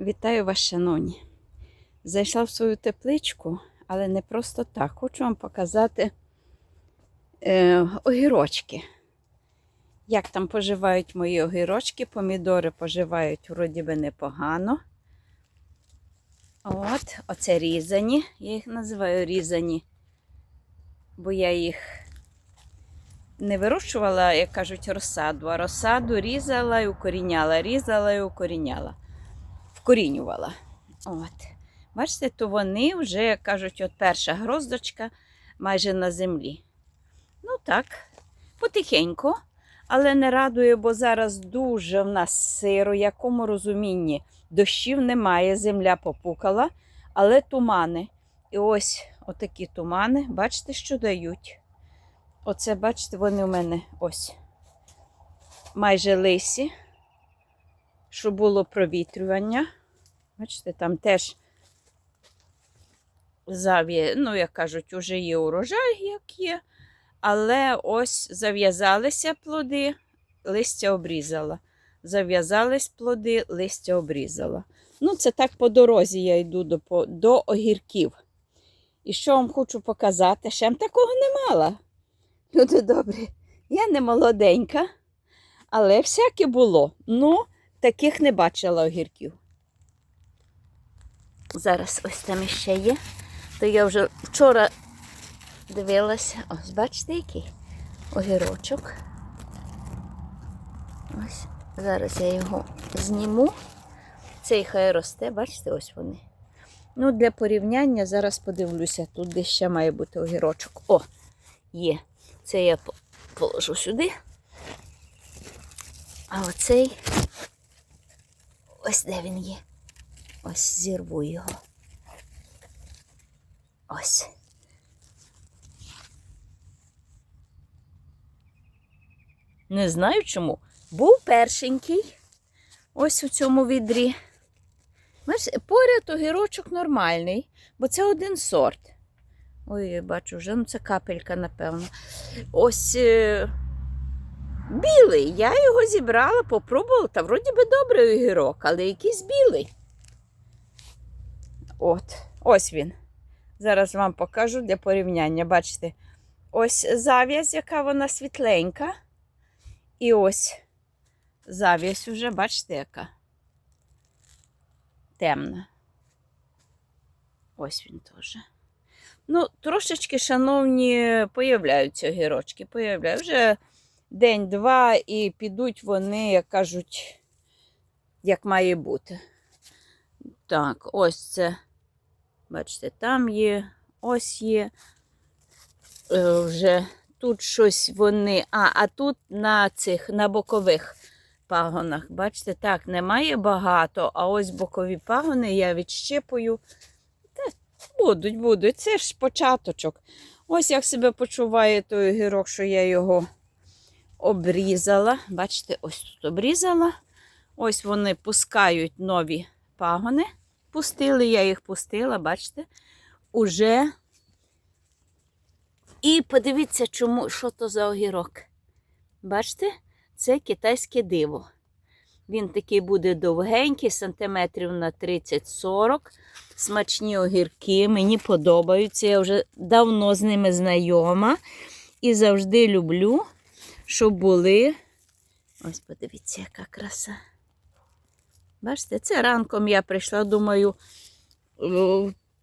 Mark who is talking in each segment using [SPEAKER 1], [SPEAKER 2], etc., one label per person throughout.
[SPEAKER 1] Вітаю вас, шановні. Зайшла в свою тепличку, але не просто так. Хочу вам показати е, огірочки. Як там поживають мої огірочки, помідори поживають вроді би непогано. От, оце різані. Я їх називаю різані, бо я їх не вирощувала, як кажуть, розсаду, а розсаду різала і укоріняла, різала і укоріняла вкорінювала. От. Бачите, то вони вже, кажуть, от перша гроздочка майже на землі. Ну так, потихеньку, але не радує, бо зараз дуже в нас сиро, якому розумінні. Дощів немає, земля попукала, але тумани. І ось отакі тумани, бачите, що дають. Оце, бачите, вони у мене ось майже лисі щоб було провітрювання. Бачите, там теж зав'я, ну, як кажуть, уже є урожай, як є. Але ось зав'язалися плоди, листя обрізала. Зав'язались плоди, листя обрізала. Ну, це так по дорозі я йду до, до огірків. І що вам хочу показати? Ще такого не мала. Люди добрі, я не молоденька, але всяке було. Ну, таких не бачила огірків. Зараз ось там іще є. То я вже вчора дивилася. Ось, бачите, який огірочок. Ось. Зараз я його зніму. Цей хай росте, бачите, ось вони. Ну, для порівняння зараз подивлюся, тут де ще має бути огірочок. О, є. Це я положу сюди. А оцей Ось де він є. Ось зірву його. Ось. Не знаю чому. Був першенький. Ось у цьому відрі. Поряд огірочок нормальний, бо це один сорт. Ой, я бачу вже, ну це капелька, напевно. Ось. Е... Білий. Я його зібрала, попробувала, та вроді би добрий огірок, але якийсь білий. От, ось він. Зараз вам покажу для порівняння. Бачите, ось зав'язь, яка вона світленька. І ось зав'язь уже, бачите, яка темна. Ось він теж. Ну, трошечки, шановні, появляються огірочки. Появляються. Вже день-два і підуть вони, як кажуть, як має бути. Так, ось це. Бачите, там є, ось є. Е, вже тут щось вони. А, а тут на цих, на бокових пагонах. Бачите, так, немає багато, а ось бокові пагони я відщипую. Та будуть, будуть. Це ж початочок. Ось як себе почуває той огірок, що я його обрізала. Бачите, ось тут обрізала. Ось вони пускають нові пагони. Пустили, я їх пустила, бачите, уже. І подивіться, чому, що то за огірок. Бачите, це китайське диво. Він такий буде довгенький, сантиметрів на 30-40. Смачні огірки, мені подобаються. Я вже давно з ними знайома і завжди люблю щоб були. Ось подивіться, яка краса. Бачите, це ранком я прийшла, думаю,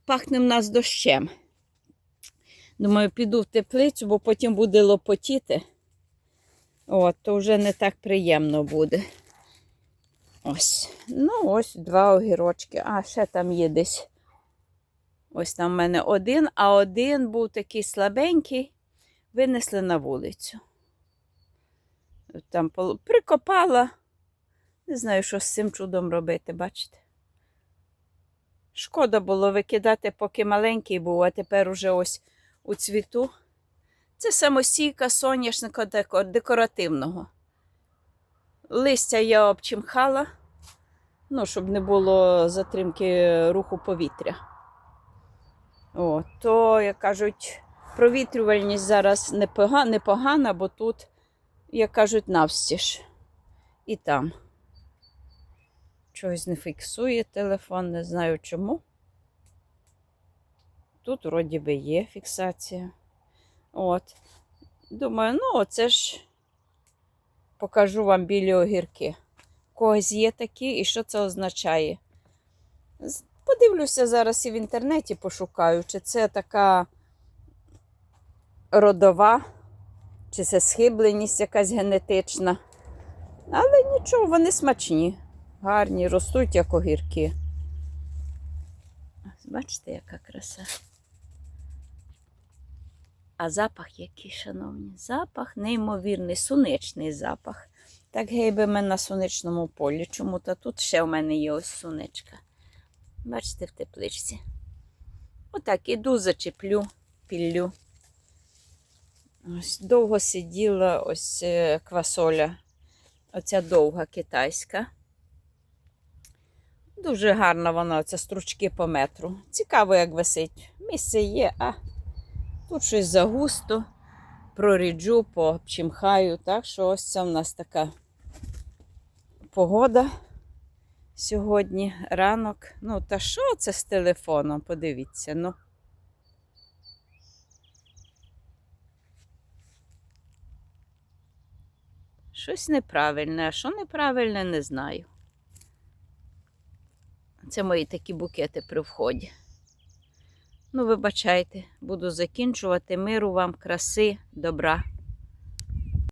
[SPEAKER 1] пахне в нас дощем. Думаю, піду в теплицю, бо потім буде лопотіти. От, то вже не так приємно буде. Ось. Ну, ось два огірочки. А, ще там є десь. Ось там в мене один, а один був такий слабенький, винесли на вулицю там прикопала. Не знаю, що з цим чудом робити, бачите? Шкода було викидати, поки маленький був, а тепер уже ось у цвіту. Це самосійка соняшника декоративного. Листя я обчимхала, ну, щоб не було затримки руху повітря. О, то, як кажуть, провітрювальність зараз непога- непогана, бо тут як кажуть, навстіж. І там. Чогось не фіксує телефон, не знаю чому. Тут вроді би є фіксація. От. Думаю, ну, оце ж покажу вам білі огірки. Когось є такі, і що це означає? Подивлюся зараз і в інтернеті пошукаю, чи це така родова, чи це схибленість якась генетична. Але нічого, вони смачні, гарні, ростуть як огірки. Бачите, яка краса. А запах який, шановні, запах неймовірний, сонячний запах. Так гейбимо на сонячному полі. Чому то тут ще в мене є ось сонечка. Бачите, в тепличці. Отак іду, зачеплю, піллю. Ось довго сиділа ось е, квасоля. Оця довга китайська. Дуже гарна вона, оця стручки по метру. Цікаво, як висить. Місце є, а тут щось загусто. Проріджу, почимхаю. Так що ось це в нас така погода сьогодні, ранок. Ну, та що це з телефоном? Подивіться, ну. Щось неправильне, а що неправильне, не знаю. Це мої такі букети при вході. Ну, вибачайте, буду закінчувати. Миру вам, краси, добра.